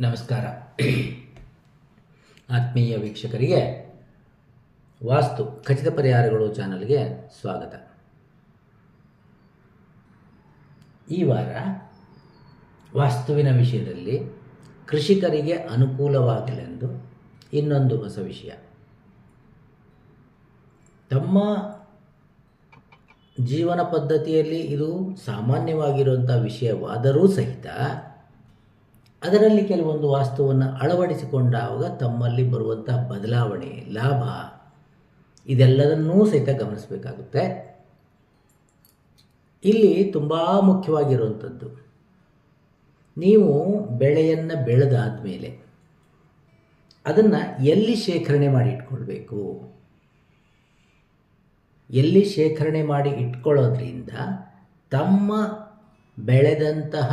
ನಮಸ್ಕಾರ. ಆತ್ಮೀಯ ವೀಕ್ಷಕರಿಗೆ, ವಾಸ್ತು ಖಚಿತ ಪರಿಹಾರಗಳು ಚಾನಲ್ಗೆ ಸ್ವಾಗತ. ಈ ವಾರ ವಾಸ್ತುವಿನ ವಿಷಯದಲ್ಲಿ ಕೃಷಿಕರಿಗೆ ಅನುಕೂಲವಾಗಲೆಂದು ಇನ್ನೊಂದು ಹೊಸ ವಿಷಯ. ತಮ್ಮ ಜೀವನ ಪದ್ಧತಿಯಲ್ಲಿ ಇದು ಸಾಮಾನ್ಯವಾಗಿರುವಂಥ ವಿಷಯವಾದರೂ ಸಹಿತ ಅದರಲ್ಲಿ ಕೆಲವೊಂದು ವಾಸ್ತುವನ್ನು ಅಳವಡಿಸಿಕೊಂಡಾಗ ತಮ್ಮಲ್ಲಿ ಬರುವಂಥ ಬದಲಾವಣೆ, ಲಾಭ, ಇದೆಲ್ಲದನ್ನೂ ಸಹಿತ ಗಮನಿಸಬೇಕಾಗುತ್ತೆ. ಇಲ್ಲಿ ತುಂಬ ಮುಖ್ಯವಾಗಿರುವಂಥದ್ದು, ನೀವು ಬೆಳೆಯನ್ನು ಬೆಳೆದಾದ ಮೇಲೆ ಅದನ್ನು ಎಲ್ಲಿ ಶೇಖರಣೆ ಮಾಡಿ ಇಟ್ಕೊಳ್ಬೇಕು? ಎಲ್ಲಿ ಶೇಖರಣೆ ಮಾಡಿ ಇಟ್ಕೊಳ್ಳೋದ್ರಿಂದ ತಮ್ಮ ಬೆಳೆದಂತಹ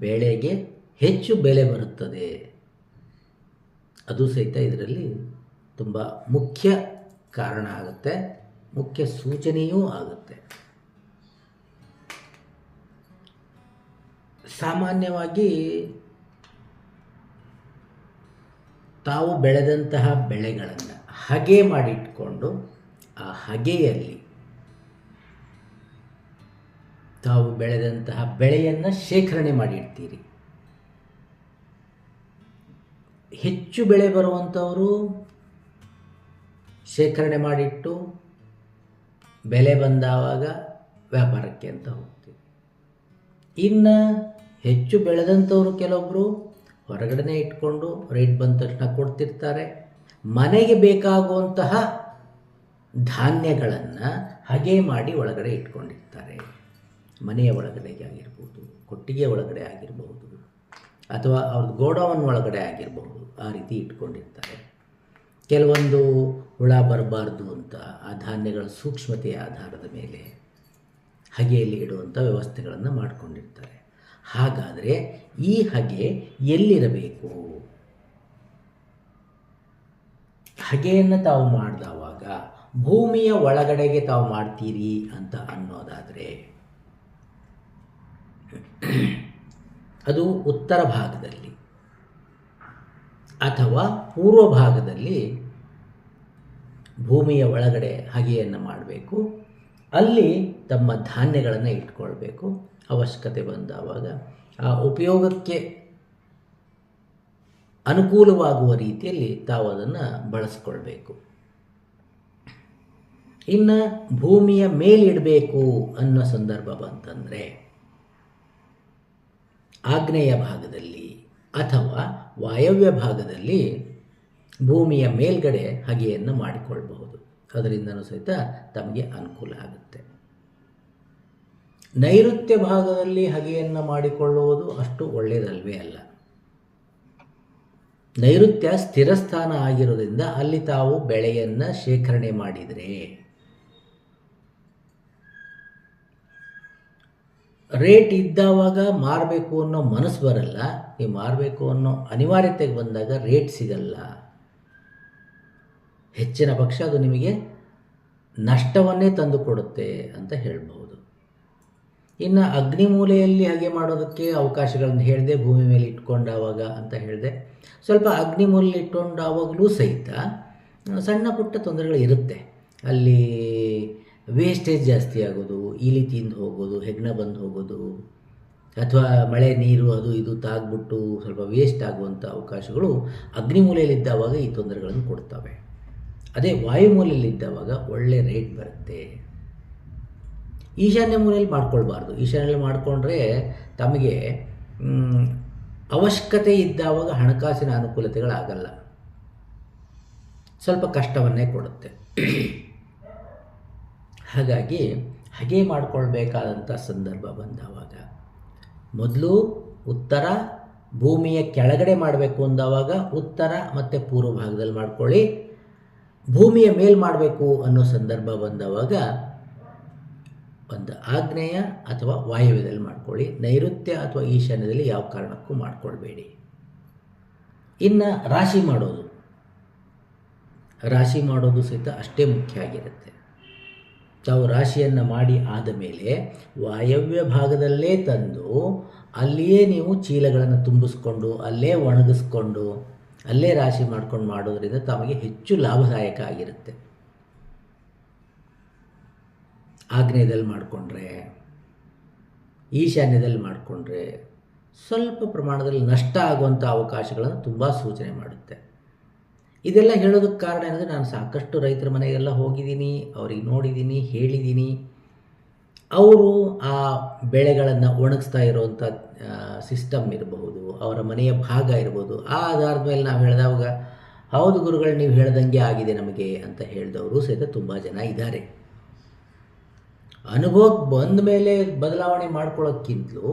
ಬೆಳೆಗೆ ಹೆಚ್ಚು ಬೆಲೆ ಬರುತ್ತದೆ. ಅದು ಸಹಿತ ಇದರಲ್ಲಿ ತುಂಬ ಮುಖ್ಯ ಕಾರಣ ಆಗುತ್ತೆ. ಮುಖ್ಯ ಸೂಚನೆಯೂ ಆಗುತ್ತೆ. ಸಾಮಾನ್ಯವಾಗಿ ತಾವು ಬೆಳೆದಂತಹ ಬೆಳೆಗಳನ್ನು ಹಗೆ ಮಾಡಿಟ್ಕೊಂಡು ಆ ಹಗೆಯಲ್ಲಿ ತಾವು ಬೆಳೆದಂತಹ ಬೆಳೆಯನ್ನು ಶೇಖರಣೆ ಮಾಡಿಡ್ತೀರಿ. ಹೆಚ್ಚು ಬೆಳೆ ಬರುವಂಥವರು ಶೇಖರಣೆ ಮಾಡಿಟ್ಟು ಬೆಲೆ ಬಂದಾವಾಗ ವ್ಯಾಪಾರಕ್ಕೆ ಅಂತ ಹೋಗ್ತೀವಿ. ಇನ್ನು ಹೆಚ್ಚು ಬೆಳೆದಂಥವರು ಕೆಲವೊಬ್ಬರು ಹೊರಗಡೆ ಇಟ್ಕೊಂಡು ರೇಟ್ ಬಂದ ತಕ್ಷಣ ಕೊಡ್ತಿರ್ತಾರೆ. ಮನೆಗೆ ಬೇಕಾಗುವಂತಹ ಧಾನ್ಯಗಳನ್ನು ಹಾಗೆ ಮಾಡಿ ಒಳಗಡೆ ಇಟ್ಕೊಂಡಿರ್ತಾರೆ. ಮನೆಯ ಒಳಗಡೆಗೆ ಆಗಿರ್ಬೋದು, ಕೊಟ್ಟಿಗೆ ಒಳಗಡೆ ಆಗಿರ್ಬೋದು. ಅಥವಾ ಅವ್ರದ್ದು ಗೋಡೌನ್ ಒಳಗಡೆ ಆಗಿರಬಹುದು ಆ ರೀತಿ ಇಟ್ಕೊಂಡಿರ್ತಾರೆ. ಕೆಲವೊಂದು ಹುಳ ಬರಬಾರ್ದು ಅಂತ ಆ ಧಾನ್ಯಗಳ ಸೂಕ್ಷ್ಮತೆಯ ಆಧಾರದ ಮೇಲೆ ಹಗೆಯಲ್ಲಿ ಇಡುವಂಥ ವ್ಯವಸ್ಥೆಗಳನ್ನು ಮಾಡಿಕೊಂಡಿರ್ತಾರೆ. ಹಾಗಾದರೆ ಈ ಹಗೆ ಎಲ್ಲಿರಬೇಕು? ಹಗೆಯನ್ನು ತಾವು ಮಾಡಿದವಾಗ ಭೂಮಿಯ ಒಳಗಡೆಗೆ ತಾವು ಮಾಡ್ತೀರಿ ಅಂತ ಅನ್ನೋದಾದರೆ ಅದು ಉತ್ತರ ಭಾಗದಲ್ಲಿ ಅಥವಾ ಪೂರ್ವ ಭಾಗದಲ್ಲಿ ಭೂಮಿಯ ಒಳಗಡೆ ಹಗೆಯನ್ನು ಮಾಡಬೇಕು. ಅಲ್ಲಿ ತಮ್ಮ ಧಾನ್ಯಗಳನ್ನು ಇಟ್ಕೊಳ್ಬೇಕು. ಅವಶ್ಯಕತೆ ಬಂದಾವಾಗ ಆ ಉಪಯೋಗಕ್ಕೆ ಅನುಕೂಲವಾಗುವ ರೀತಿಯಲ್ಲಿ ತಾವು ಅದನ್ನು ಬಳಸ್ಕೊಳ್ಬೇಕು. ಇನ್ನು ಭೂಮಿಯ ಮೇಲಿಡಬೇಕು ಅನ್ನೋ ಸಂದರ್ಭ ಬಂತಂದರೆ ಆಗ್ನೇಯ ಭಾಗದಲ್ಲಿ ಅಥವಾ ವಾಯವ್ಯ ಭಾಗದಲ್ಲಿ ಭೂಮಿಯ ಮೇಲ್ಗಡೆ ಹಗೆಯನ್ನು ಮಾಡಿಕೊಳ್ಬಹುದು. ಅದರಿಂದನೂ ಸಹಿತ ತಮಗೆ ಅನುಕೂಲ ಆಗುತ್ತೆ. ನೈಋತ್ಯ ಭಾಗದಲ್ಲಿ ಹಗೆಯನ್ನು ಮಾಡಿಕೊಳ್ಳುವುದು ಅಷ್ಟು ಒಳ್ಳೆಯದಲ್ವೇ ಅಲ್ಲ. ನೈಋತ್ಯ ಸ್ಥಿರಸ್ಥಾನ ಆಗಿರೋದ್ರಿಂದ ಅಲ್ಲಿ ತಾವು ಬೆಳೆಯನ್ನು ಶೇಖರಣೆ ಮಾಡಿದರೆ ರೇಟ್ ಇದ್ದಾವಾಗ ಮಾರಬೇಕು ಅನ್ನೋ ಮನಸ್ಸು ಬರಲ್ಲ, ನೀವು ಮಾರಬೇಕು ಅನ್ನೋ ಅನಿವಾರ್ಯತೆಗೆ ಬಂದಾಗ ರೇಟ್ ಸಿಗಲ್ಲ. ಹೆಚ್ಚಿನ ಪಕ್ಷ ಅದು ನಿಮಗೆ ನಷ್ಟವನ್ನೇ ತಂದು ಕೊಡುತ್ತೆ ಅಂತ ಹೇಳ್ಬೋದು ಇನ್ನು ಅಗ್ನಿಮೂಲೆಯಲ್ಲಿ ಹಾಗೆ ಮಾಡೋದಕ್ಕೆ ಅವಕಾಶಗಳನ್ನು ಹೇಳಿದೆ, ಭೂಮಿ ಮೇಲೆ ಇಟ್ಕೊಂಡಾವಾಗ ಅಂತ ಹೇಳಿದೆ. ಸ್ವಲ್ಪ ಅಗ್ನಿಮೂಲೆಯಲ್ಲಿ ಇಟ್ಕೊಂಡಾವಾಗಲೂ ಸಹಿತ, ಸಣ್ಣ ಪುಟ್ಟ ತೊಂದರೆಗಳು ಇರುತ್ತೆ. ಅಲ್ಲಿ ವೇಸ್ಟೇಜ್ ಜಾಸ್ತಿ ಆಗೋದು, ಇಲಿ ತಿಂದು ಹೋಗೋದು ಹೆಗ್ಣ ಬಂದು ಹೋಗೋದು, ಅಥವಾ ಮಳೆ, ನೀರು, ಅದು ಇದು ತಾಗ್ಬಿಟ್ಟು ಸ್ವಲ್ಪ ವೇಸ್ಟ್ ಆಗುವಂಥ ಅವಕಾಶಗಳು ಅಗ್ನಿಮೂಲೆಯಲ್ಲಿದ್ದಾವಾಗ ಈ ತೊಂದರೆಗಳನ್ನು ಕೊಡ್ತವೆ. ಅದೇ ವಾಯುಮೂಲೆಯಲ್ಲಿದ್ದಾವಾಗ ಒಳ್ಳೆ ರೇಟ್ ಬರುತ್ತೆ. ಈಶಾನ್ಯ ಮೂಲೆಯಲ್ಲಿ ಮಾಡ್ಕೊಳ್ಬಾರ್ದು. ಈಶಾನ್ಯಲ್ಲಿ ಮಾಡಿಕೊಂಡ್ರೆ ತಮಗೆ ಅವಶ್ಯಕತೆ ಇದ್ದಾವಾಗ ಹಣಕಾಸಿನ ಅನುಕೂಲತೆಗಳಾಗಲ್ಲ. ಸ್ವಲ್ಪ ಕಷ್ಟವನ್ನೇ ಕೊಡುತ್ತೆ. ಹಾಗಾಗಿ ಹಾಗೆ ಮಾಡಿಕೊಳ್ಬೇಕಾದಂಥ ಸಂದರ್ಭ ಬಂದವಾಗ ಮೊದಲು ಉತ್ತರ ಭೂಮಿಯ ಕೆಳಗಡೆ ಮಾಡಬೇಕು ಅಂದವಾಗ ಉತ್ತರ ಮತ್ತು ಪೂರ್ವ ಭಾಗದಲ್ಲಿ ಮಾಡ್ಕೊಳ್ಳಿ. ಭೂಮಿಯ ಮೇಲ್ ಮಾಡಬೇಕು ಅನ್ನೋ ಸಂದರ್ಭ ಬಂದವಾಗ ಒಂದು ಆಗ್ನೇಯ ಅಥವಾ ವಾಯುವ್ಯದಲ್ಲಿ ಮಾಡ್ಕೊಳ್ಳಿ. ನೈಋತ್ಯ ಅಥವಾ ಈಶಾನ್ಯದಲ್ಲಿ ಯಾವ ಕಾರಣಕ್ಕೂ ಮಾಡಿಕೊಳ್ಬೇಡಿ. ಇನ್ನು ರಾಶಿ ಮಾಡೋದು. ರಾಶಿ ಮಾಡೋದು ಸಹಿತ ಅಷ್ಟೇ ಮುಖ್ಯ ಆಗಿರುತ್ತೆ. ತಾವು ರಾಶಿಯನ್ನು ಮಾಡಿ ಆದ ಮೇಲೆ ವಾಯವ್ಯ ಭಾಗದಲ್ಲೇ ತಂದು ಅಲ್ಲಿಯೇ ನೀವು ಚೀಲಗಳನ್ನು ತುಂಬಿಸ್ಕೊಂಡು, ಅಲ್ಲೇ ಒಣಗಿಸ್ಕೊಂಡು, ಅಲ್ಲೇ ರಾಶಿ ಮಾಡ್ಕೊಂಡು ಮಾಡೋದರಿಂದ ತಮಗೆ ಹೆಚ್ಚು ಲಾಭದಾಯಕ ಆಗಿರುತ್ತೆ. ಆಗ್ನೇಯದಲ್ಲಿ ಮಾಡಿಕೊಂಡ್ರೆ, ಈಶಾನ್ಯದಲ್ಲಿ ಮಾಡಿಕೊಂಡ್ರೆ ಸ್ವಲ್ಪ ಪ್ರಮಾಣದಲ್ಲಿ ನಷ್ಟ ಆಗುವಂಥ ಅವಕಾಶಗಳನ್ನು ತುಂಬ ಸೂಚನೆ ಮಾಡುತ್ತೆ. ಇದೆಲ್ಲ ಹೇಳೋದಕ್ಕೆ ಕಾರಣ ಏನಂದರೆ ನಾನು ಸಾಕಷ್ಟು ರೈತರ ಮನೆಗೆಲ್ಲ ಹೋಗಿದ್ದೀನಿ, ಅವ್ರಿಗೆ ನೋಡಿದ್ದೀನಿ, ಹೇಳಿದ್ದೀನಿ. ಅವರು ಆ ಬೆಳೆಗಳನ್ನು ಒಣಗಿಸ್ತಾ ಇರೋವಂಥ ಸಿಸ್ಟಮ್ ಇರಬಹುದು, ಅವರ ಮನೆಯ ಭಾಗ ಇರ್ಬೋದು ಆ ಆಧಾರದ ಮೇಲೆ ನಾವು ಹೇಳಿದಾಗ, ಹೌದು ಗುರುಗಳು, ನೀವು ಹೇಳ್ದಂಗೆ ಆಗಿದೆ ನಮಗೆ ಅಂತ ಹೇಳಿದವರು ಸಹಿತ ತುಂಬ ಜನ ಇದ್ದಾರೆ. ಅನುಭವಕ್ಕೆ ಬಂದ ಮೇಲೆ ಬದಲಾವಣೆ ಮಾಡ್ಕೊಳ್ಳೋಕ್ಕಿಂತಲೂ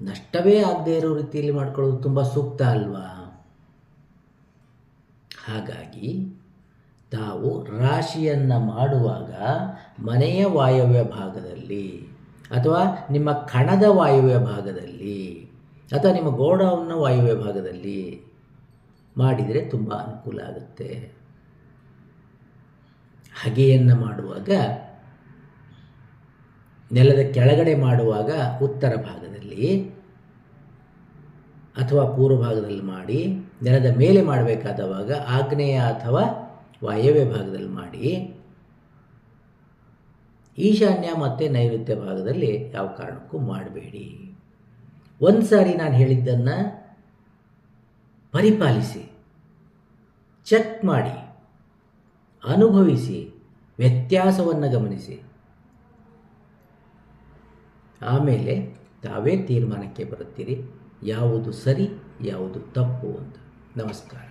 ನಷ್ಟವೇ ಆಗದೇ ಇರೋ ರೀತಿಯಲ್ಲಿ ಮಾಡ್ಕೊಳ್ಳೋದು ತುಂಬ ಸೂಕ್ತ ಅಲ್ವಾ? ಹಾಗಾಗಿ ತಾವು ರಾಶಿಯನ್ನು ಮಾಡುವಾಗ ಮನೆಯ ವಾಯವ್ಯ ಭಾಗದಲ್ಲಿ ಅಥವಾ ನಿಮ್ಮ ಕಣದ ವಾಯುವ್ಯ ಭಾಗದಲ್ಲಿ ಅಥವಾ ನಿಮ್ಮ ಗೋಡೌನ್ನ ವಾಯುವ್ಯ ಭಾಗದಲ್ಲಿ ಮಾಡಿದರೆ ತುಂಬ ಅನುಕೂಲ ಆಗುತ್ತೆ. ಹಗೆಯನ್ನು ಮಾಡುವಾಗ, ನೆಲದ ಕೆಳಗಡೆ ಮಾಡುವಾಗ ಉತ್ತರ ಭಾಗದಲ್ಲಿ ಅಥವಾ ಪೂರ್ವ ಭಾಗದಲ್ಲಿ ಮಾಡಿ, ನೆಲದ ಮೇಲೆ ಮಾಡಬೇಕಾದವಾಗ ಆಗ್ನೇಯ ಅಥವಾ ವಾಯವ್ಯ ಭಾಗದಲ್ಲಿ ಮಾಡಿ. ಈಶಾನ್ಯ ಮತ್ತು ನೈಋತ್ಯ ಭಾಗದಲ್ಲಿ ಯಾವ ಕಾರಣಕ್ಕೂ ಮಾಡಬೇಡಿ. ಒಂದು ಸಾರಿ ನಾನು ಹೇಳಿದ್ದನ್ನು ಪರಿಪಾಲಿಸಿ, ಚೆಕ್ ಮಾಡಿ, ಅನುಭವಿಸಿ, ವ್ಯತ್ಯಾಸವನ್ನು ಗಮನಿಸಿ. ಆಮೇಲೆ ತಾವೇ ತೀರ್ಮಾನಕ್ಕೆ ಬರುತ್ತೀರಿ. ಯಾವುದು ಸರಿ ಯಾವುದು ತಪ್ಪು ಅಂತ. ನಮಸ್ಕಾರ.